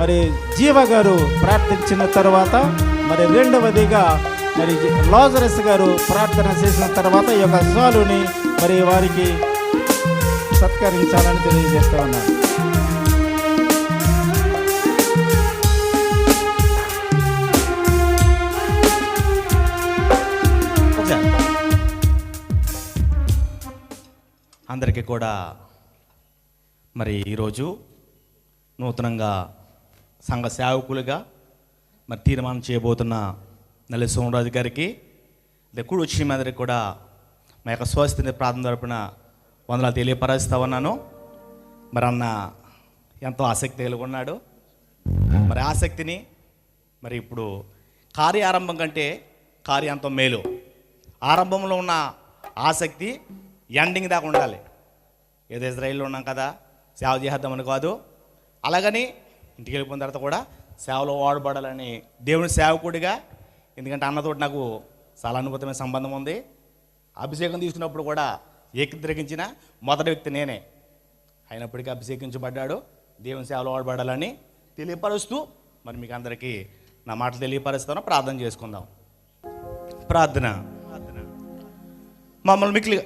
మరి జీవ గారు ప్రార్థించిన తర్వాత మరి రెండవదిగా మరి లాజరస్ గారు ప్రార్థన చేసిన తర్వాత ఈ యొక్క సాలుని మరి వారికి సత్కరించాలని తెలియజేస్తా ఉన్నారు. అందరికీ కూడా మరి ఈరోజు నూతనంగా సంఘ సేవకులుగా మరి తీర్మానం చేయబోతున్న నల్లి సోమరాజు గారికి లెక్కుడు వచ్చిన మీదరికి కూడా మా యొక్క స్వస్థితి ప్రార్థన తరపున వందలు తెలియపరుస్తా ఉన్నాను. మరి అన్న ఎంతో ఆసక్తి కలిగి ఉన్నాడు. మరి ఆసక్తిని మరి ఇప్పుడు కార్య ఆరంభం కంటే కార్యాంతం మేలు. ఆరంభంలో ఉన్న ఆసక్తి ఎండింగ్ దాకా ఉండాలి. ఏదో ఇజ్రాయిల్లో ఉన్నాం కదా సేవ చేద్దామని కాదు. అలాగని ఇంటికి వెళ్ళిపోయిన తర్వాత కూడా సేవలో వాడబడాలని దేవుని సేవకుడిగా. ఎందుకంటే అన్నతోటి నాకు చాలా అనుభూతమైన సంబంధం ఉంది. అభిషేకం తీసుకున్నప్పుడు కూడా ఏకద్రగించిన మొదటి వ్యక్తి నేనే. అయినప్పటికీ అభిషేకించబడ్డాడు. దేవుని సేవలో వాడబడాలని తెలియపరుస్తూ మరి మీకు అందరికీ నా మాటలు తెలియపరుస్తాను. ప్రార్థన చేసుకుందాం. ప్రార్థన. మమ్మల్ని మిక్కిలిగా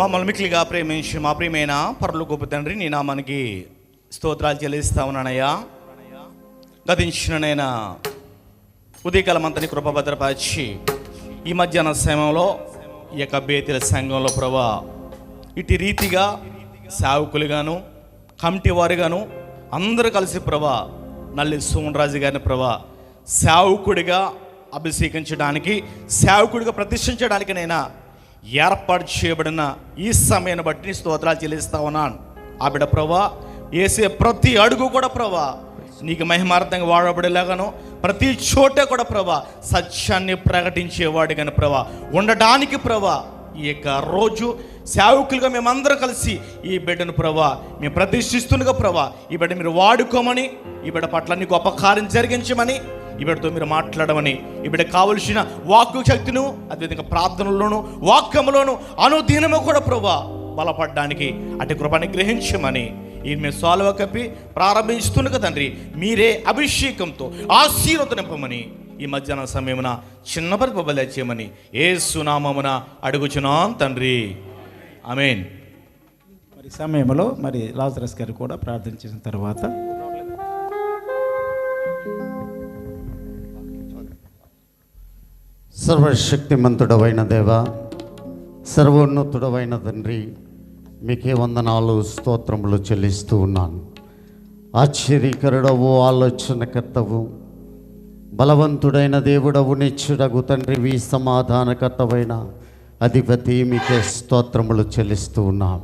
మమ్మల్ని మిక్కిలిగా ప్రేమించి మా ప్రియమైన పరులు గొప్ప తండ్రి నీ నామానికి స్తోత్రాలు చెల్లిస్తా ఉన్నానయ్యా. గతించిననైనా ఉదయకాలమంతని కృపభద్రపరిచి ఈ మధ్యాహ్న సమయంలో ఈ యొక్క బేతిల సంఘంలో ప్రభా ఇటు రీతిగా సేవకులుగాను కమిటీ వారుగాను అందరూ కలిసి ప్రభా నల్లి సోమరాజు గారిని ప్రభా సేవకుడిగా అభిషేకించడానికి సేవకుడిగా ప్రతిష్ఠించడానికి నేను ఏర్పాటు చేయబడిన ఈ సమయాన్ని బట్టి స్తోత్రాలు చెల్లిస్తా ఉన్నాను. ఆ బిడ్డ ప్రభా వేసే ప్రతి అడుగు కూడా ప్రభా నీకు మహిమార్థంగా వాడబడేలాగాను ప్రతి చోట కూడా ప్రభా సత్యాన్ని ప్రకటించేవాడు కానీ ప్రభా ఉండడానికి ప్రభా ఈ యొక్క రోజు సేవకులుగా మేమందరం కలిసి ఈ బిడ్డను ప్రభా మేము ప్రతిష్ఠిస్తుండగా ప్రభా ఈ బిడ్డ మీరు వాడుకోమని ఈ బిడ్డ పట్ల నీ గొప్ప కార్యం జరిగించమని ఈ బిడ్డతో మీరు మాట్లాడమని ఈ బిడ్డ కావలసిన వాక్కు శక్తిను అదేవిధంగా ప్రార్థనలోను వాక్యములోను అనుదీనము కూడా ప్రభా బలపడడానికి అటు కృపని గ్రహించమని ఈ మేము సాల్వ కప్పి ప్రారంభిస్తుండగా తండ్రి మీరే అభిషేకంతో ఆశీర్వత నింపమని ఈ మధ్యాహ్న సమయమున చిన్న పరిపబల చేయమని ఏ సునామమున అడుగుచున్నాం తండ్రి. ఆమెన్. మరి సమయంలో మరి లాజరస్ గారు కూడా ప్రార్థించిన తర్వాత సర్వశక్తిమంతుడవైన దేవ సర్వోన్నతుడవైన తండ్రి మీకే వందనాలు స్తోత్రములు చెల్లిస్తూ ఉన్నాను. ఆశ్చర్యకరుడవు ఆలోచనకర్తవు. బలవంతుడైన దేవుడవు నిచ్చుడగు తండ్రివి సమాధానకర్తవైన అధిపతి మీకే స్తోత్రములు చెల్లిస్తూ ఉన్నాం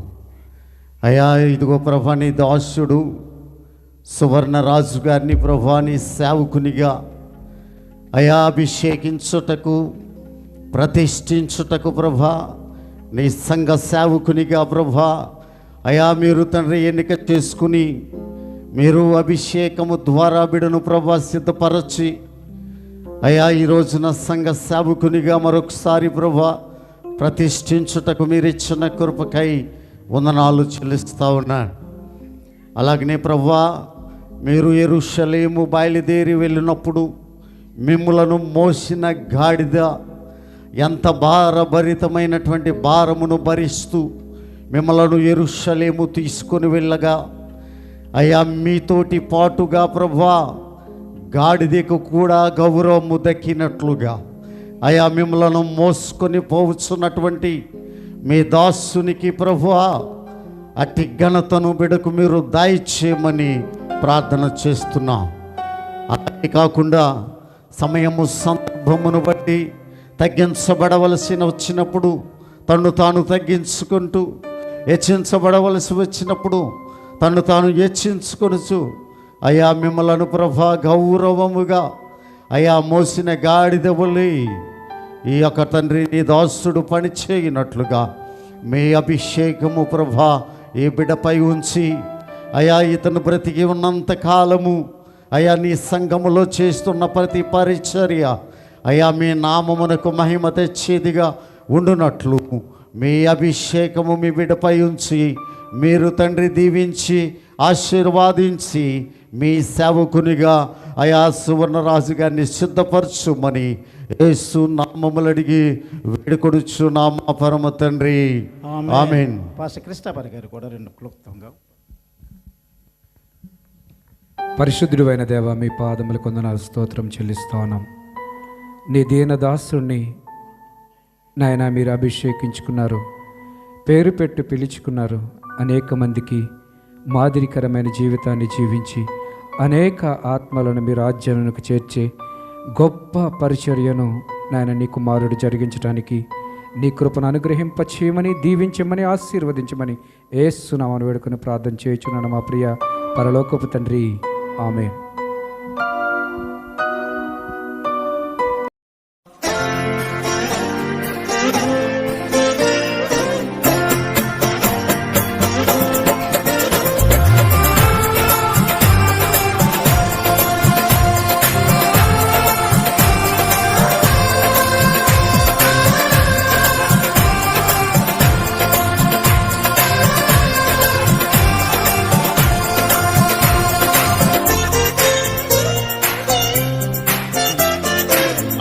అయా ఇదిగో ప్రభాని దాసుడు సువర్ణరాజు గారిని ప్రభాని సేవకునిగా అయా అభిషేకించుటకు ప్రతిష్ఠించుటకు ప్రభా నీ సంఘ సేవకునిగా ప్రభా అయా మీరు తండ్రి ఎన్నిక చేసుకుని మీరు అభిషేకము ద్వారా బిడను ప్రభా సిద్ధపరచి అయా ఈ రోజున సంఘ సేవకునిగా మరొకసారి ప్రభా ప్రతిష్ఠించుటకు మీరు ఇచ్చిన కృపకై వందనాలు చెల్లిస్తా ఉన్నాను అలాగనే ప్రవ్వా మీరు ఎరుషలేము బయలుదేరి వెళ్ళినప్పుడు మిమ్ములను మోసిన గాడిద ఎంత భారభరితమైనటువంటి భారమును భరిస్తూ మిమ్మలను ఎరుషలేము తీసుకొని వెళ్ళగా అయ్యా మీతోటి పాటుగా ప్రభా గాడిదకు కూడా గౌరవము దక్కినట్లుగా. అయా మిమ్మలను మోసుకొని పోవచ్చున్నటువంటి మీ దాసునికి ప్రభువా అట్టి ఘనతను బిడకు మీరు దాయిచేయమని ప్రార్థన చేస్తున్నాం. అలాగే కాకుండా సమయము సందర్భమును బట్టి తగ్గించబడవలసిన వచ్చినప్పుడు తను తాను తగ్గించుకుంటూ హెచ్చించబడవలసి వచ్చినప్పుడు తను తాను హెచ్చించుకొనుచు అయా మిమ్మలను ప్రభా గౌరవముగా అయా మోసిన గాడిద ఈ యొక్క తండ్రి నీ దాసుడు పని చేయనట్లుగా మీ అభిషేకము ప్రభా ఈ బిడపై ఉంచి అయా ఇతను బ్రతికి ఉన్నంత కాలము అయా నీ సంఘములో చేస్తున్న ప్రతి పరిచర్య అయా మీ నామమునకు మహిమ తెచ్చేదిగా ఉండునట్లు. మీ అభిషేకము మీ బిడపై ఉంచి మీరు తండ్రి దీవించి ఆశీర్వాదించి మీ సేవకునిగా అయా సువర్ణరాజు గారిని సిద్ధపరచుమని యేసు నామములు అడిగి వేడుకొడుచు నామ పరమ తండ్రి. ఆమెన్. పాస్టర్ క్రిస్టాపర్ గారు కూడా రెండు క్లుప్తంగా. పరిశుద్ధుడు అయిన దేవ మీ పాదములు కొందనాలు స్తోత్రం చెల్లిస్తా ఉన్నాం నీ దీనదాసుని నాయన మీరు అభిషేకించుకున్నారు. పేరు పెట్టి పిలుచుకున్నారు. అనేక మందికి మాదిరికరమైన జీవితాన్ని జీవించి అనేక ఆత్మలను మీ రాజ్యాలకు చేర్చే గొప్ప పరిచర్యను నాయన నీ కుమారుడు జరిగించడానికి నీ కృపను అనుగ్రహింప చేయమని దీవించమని ఆశీర్వదించమని ఏసునామను వేడుకొని ప్రార్థన చేయుచున్నాను మా ప్రియ పరలోకపు తండ్రి. ఆమె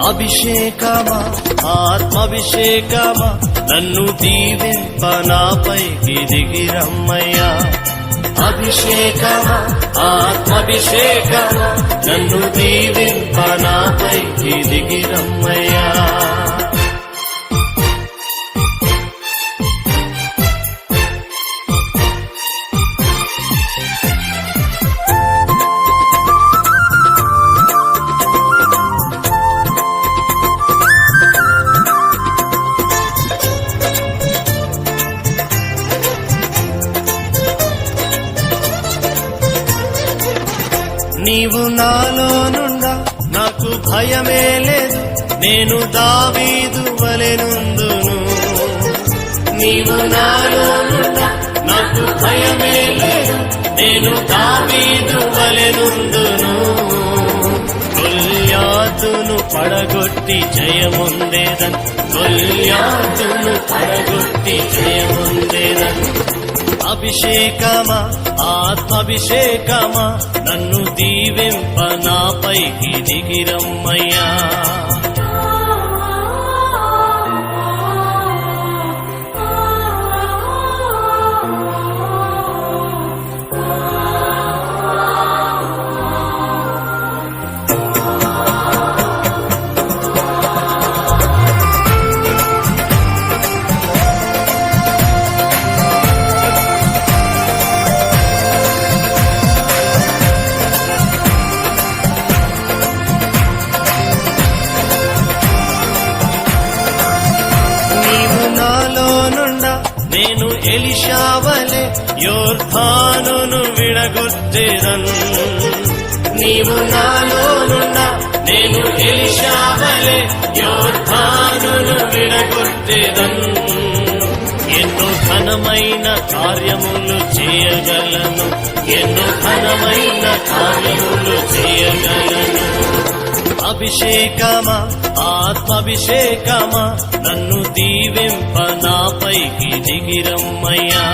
అభిషేకమా ఆత్మాభిషేకమా నన్ను దీవింప నాపైకి దిగిరమ్మయ్యా అభిషేకమా ఆత్మాభిషేకమా నన్ను దీవింప నాపైకి దిగిరమ్మయ్యా నీవు నాలో నుండా నాకు భయమే లేదు. నేను దావీదు వలెనుందును నీవు నాలో నుండా నాకు భయమే లేదు. నేను దావీదు వలెనుందును గొల్యాతును పడగొట్టి జయముందేదన్. గొల్యాతును పడగొట్టి జయముందేదన్. అభిషేకమా ఆత్మాభిషేకమా? నన్ను దీవింప నాపైకి దిగిరమ్మయ్యా. విడగొట్టేదను ఎన్నో ఘనమైన కార్యములు చేయగలను. ఎన్నో ఘనమైన కార్యములు చేయగలను. అభిషేకమా ఆత్మాభిషేకమా నన్ను దీవింప నాపైకి దిగిరమ్మయ్యా.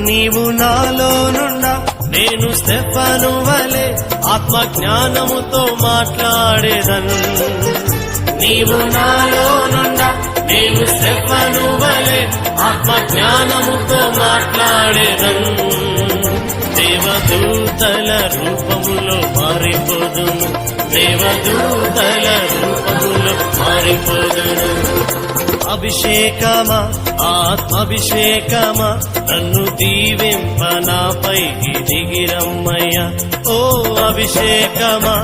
నీవు నాలో నుండా నేను స్టెఫను వలె ఆత్మ జ్ఞానముతో మాట్లాడేదను. నీవు నాలో నుండా నేను స్టెఫను వలె ఆత్మ జ్ఞానముతో మాట్లాడేదను. దేవదూతల రూపములో మారిపోదును. దేవదూతల రూపములో మారిపోదును. అభిషేకమా ఆత్మాభిషేకమా నన్ను దీవింప నాపైకి దిగిరమ్మయ్యా ఓ అభిషేకమా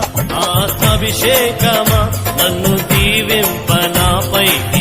ఆత్మాభిషేకమా నన్ను దీవింప నాపైకి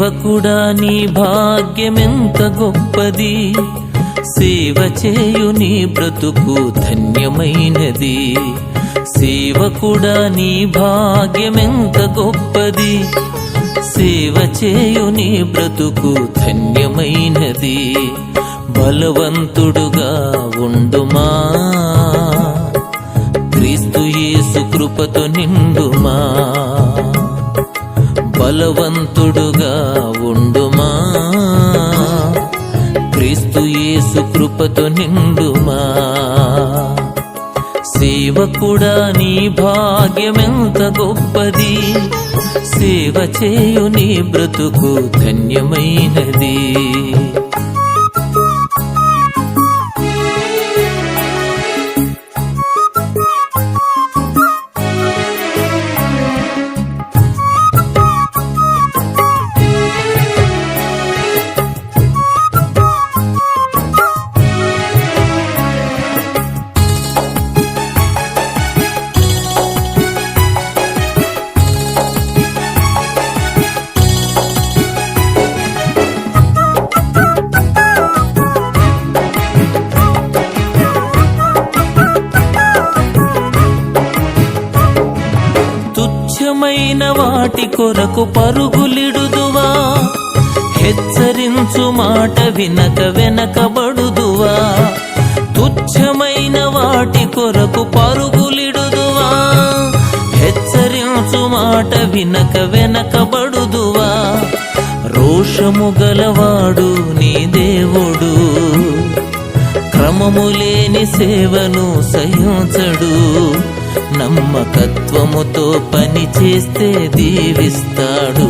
సేవకుడా నీ భాగ్యమెంత గొప్పది. సేవ చేయు నీ బ్రతుకు ధన్యమైనది. సేవకుడా నీ భాగ్యమెంత గొప్పది. సేవ చేయు నీ బ్రతుకు ధన్యమైనది. బలవంతుడుగా ఉండుమా. క్రీస్తు యేసు కృపతో నిండుమా. బలవంతుడుగా ఉండుమా? క్రీస్తు యేసు కృపతో నిండుమా? సేవ కూడా నీ భాగ్యమెంత గొప్పది? సేవ చేయు నీ బ్రతుకు ధన్యమైనది. తుచ్చమైన వాటి కొరకు పరుగులిడుదువా? హెచ్చరించు మాట వినక వెనకబడుదువా? తుచ్చమైన వాటి కొరకు పరుగులిడుదువా? హెచ్చరించు మాట వినక వెనకబడుదువా? రోషము గలవాడు నీ దేవుడు. క్రమము లేని సేవను సహించడు. నమ్మకత్వముతో పని చేస్తే దీవిస్తాడు.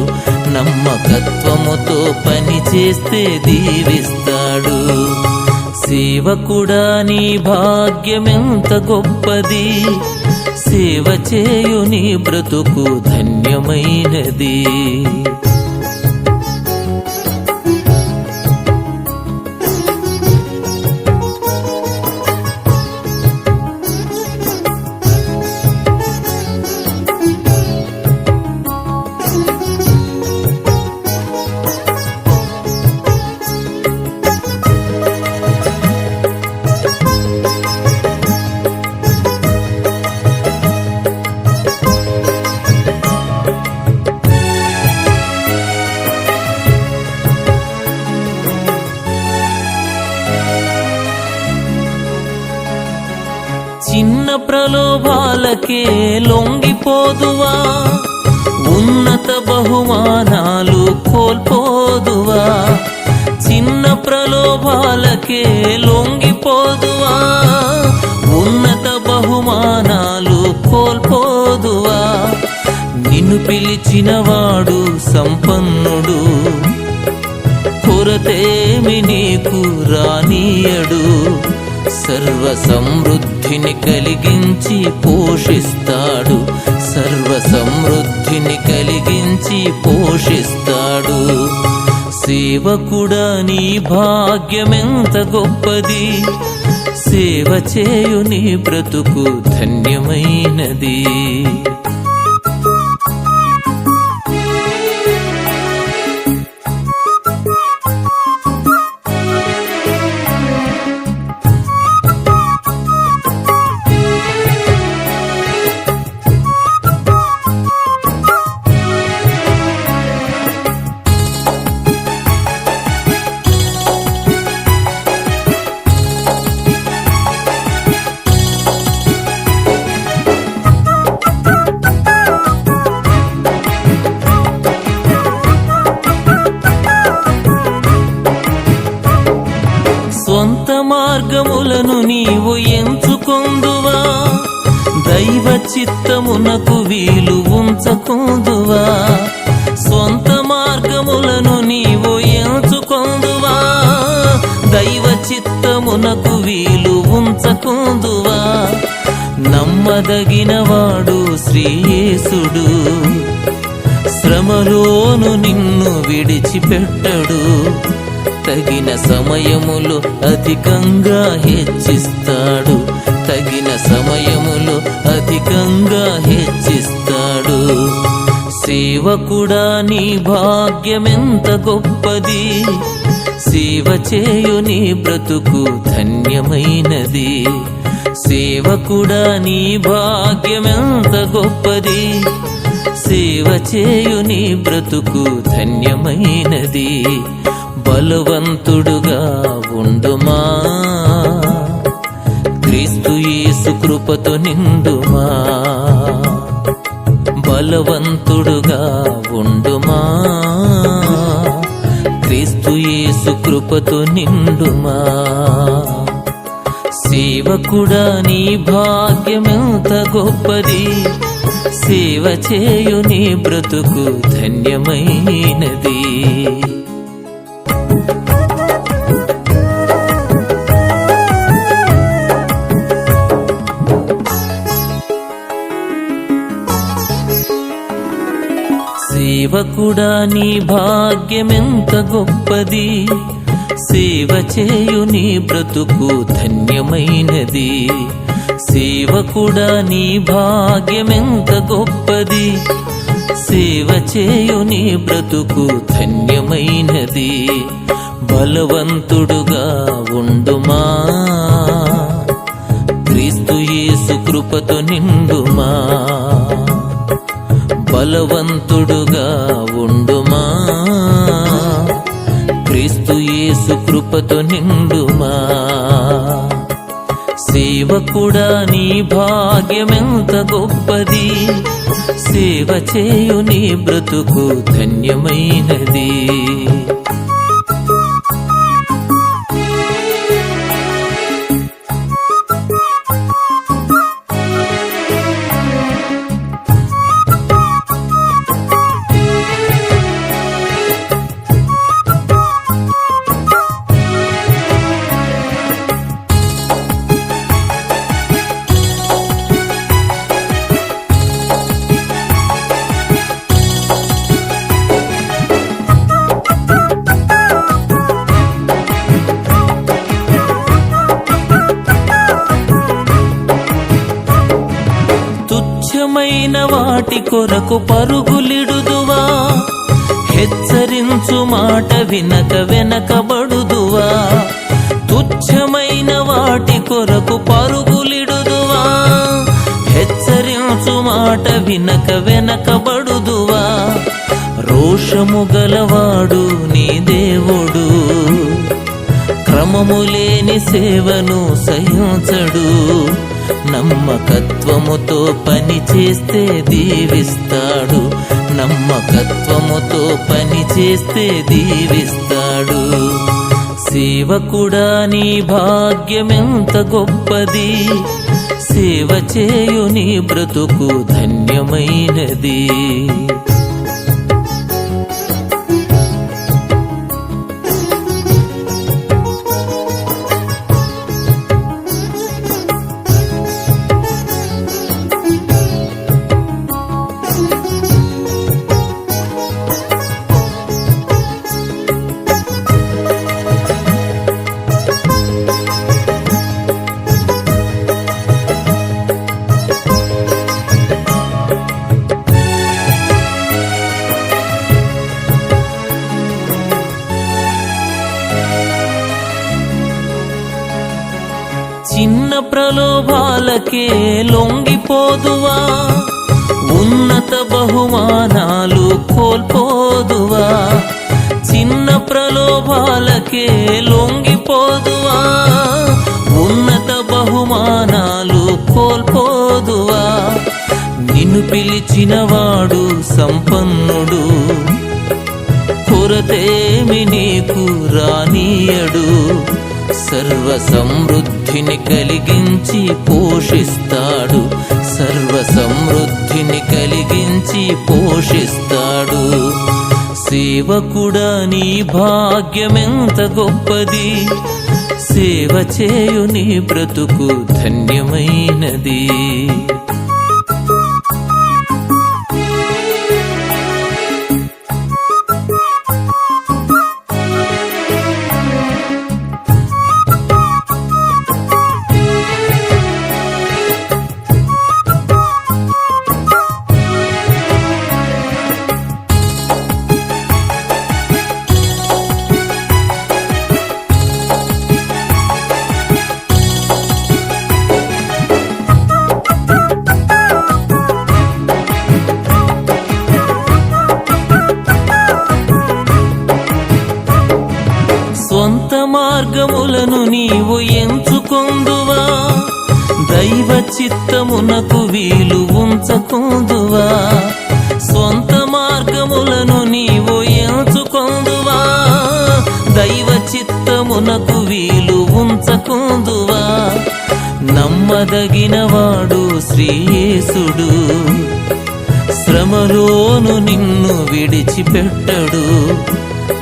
నమ్మకత్వముతో పని చేస్తే దీవిస్తాడు. సేవకుడా నీ భాగ్యమెంత గొప్పది. సేవ చేయు నీ బ్రతుకు ధన్యమైనది. ప్రలోభాలకే లొంగిపోదువా? ఉన్నత బహుమానాలు కోల్పోదువా? చిన్న ప్రలోభాలకే లొంగిపోదువా? ఉన్నత బహుమానాలు కోల్పోదువా? నిన్ను పిలిచినవాడు సంపన్నుడు కొరతేమి నీకు రానీయడు. సర్వ సమృద్ధిని కలిగించి పోషిస్తాడు. సర్వ సమృద్ధిని కలిగించి పోషిస్తాడు. సేవకుడా నీ భాగ్యమెంత గొప్పది? సేవ చేయు నీ బ్రతుకు ధన్యమైనది. తగినవాడు శ్రీయేసుడు. శ్రమలోను నిన్ను విడిచిపెట్టడు. తగిన సమయములు అధికంగా హెచ్చిస్తాడు. తగిన సమయములో అధికంగా హెచ్చిస్తాడు. సేవకుడా నీ భాగ్యమెంత గొప్పది. సేవ చేయు నీ బ్రతుకు ధన్యమైనది. సేవకుడా నీ భాగ్యమెంత గొప్పది? సేవ చేయు నీ బ్రతుకు ధన్యమైనది. బలవంతుడుగా ఉండుమా? క్రీస్తు యేసు కృపతో నిండుమా? బలవంతుడుగా ఉండుమా? క్రీస్తు యేసు కృపతో నిండుమా? సేవకుడా నీ భాగ్యమెంత గొప్పది. సేవ చేయు నీ బ్రతుకు ధన్యమైనది. సేవకుడా నీ భాగ్యమెంత గొప్పది. సేవ చేయు నీ బ్రతుకు ధన్యమైనది. సేవ కూడా నీ భాగ్యమెంత గొప్పది. సేవ చేయు నీ బ్రతుకు ధన్యమైనది. బలవంతుడుగా ఉండుమా. క్రీస్తు యేసు కృపతో నిండుమా. బలవంతుడు కృపతో నిండుమా? సేవకుడా నీ భాగ్యమెంత గొప్పది? సేవ చేయు నీ బ్రతుకు ధన్యమైనది. కొరకు పరుగులిడుదువా? హెచ్చరించు మాట వినక వెనకబడుదువా? తుచ్చమైన వాటి కొరకు పరుగులిడుదువా? హెచ్చరించు మాట వినక వెనకబడుదువా? రోషము గలవాడు నీ దేవుడు. క్రమము లేని సేవను సహించడు. నమ్మకత్వముతో పని చేస్తే దీవిస్తాడు. నమ్మకత్వముతో పని చేస్తే దీవిస్తాడు. సేవకుడా నీ భాగ్యమెంత గొప్పది. సేవ చేయు నీ బ్రతుకు ధన్యమైనది. కోల్పోదువా చిన్న ప్రలోభాలకే లొంగిపోదువా? ఉన్నత బహుమానాలు కోల్పోదువా? నిన్ను పిలిచినవాడు సంపన్నుడు. కొరతేమి నీకు రానీయడు. సర్వ సమృద్ధిని కలిగించి పోషిస్తాడు. సర్వ సమృద్ధిని కలిగించి పోషిస్తాడు. సేవకుడా నీ భాగ్యమెంత గొప్పది? సేవ చేయు నీ బ్రతుకు ధన్యమైనది. చిత్తమునకు వీలు ఉంచకుందువా? సొంత మార్గములను నీవు ఎంచుకొందువా? దైవ చిత్తమునకు వీలు ఉంచకుందువా? నమ్మదగినవాడు శ్రీయేసుడు. శ్రమలోను నిన్ను విడిచిపెట్టడు.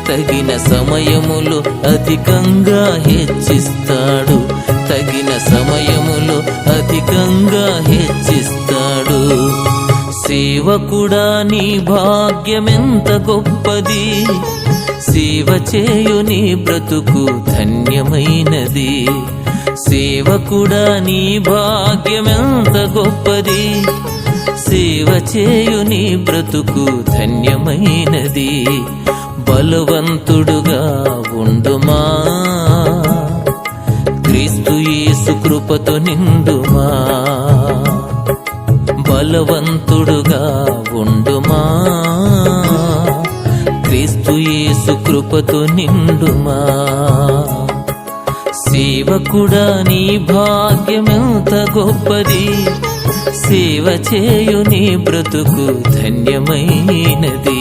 తగిన సమయములు అధికంగా హెచ్చిస్తాడు. తగిన సమయములో అధికంగా హెచ్చిస్తాడు. సేవకుడా నీ భాగ్యమెంత గొప్పది. సేవ చేయు నీ బ్రతుకు ధన్యమైనది. సేవకుడా నీ భాగ్యమెంత గొప్పది. సేవ చేయు నీ బ్రతుకు ధన్యమైనది. బలవంతుడుగా ఉండుమా క్రీస్తు యేసు కృపతో నిండుమా? బలవంతుడుగా ఉండుమా? క్రీస్తు యేసు కృపతో నిండుమా? సేవకుడా నీ భాగ్యమెంత గొప్పది? సేవ చేయు నీ బ్రతుకు ధన్యమైనది.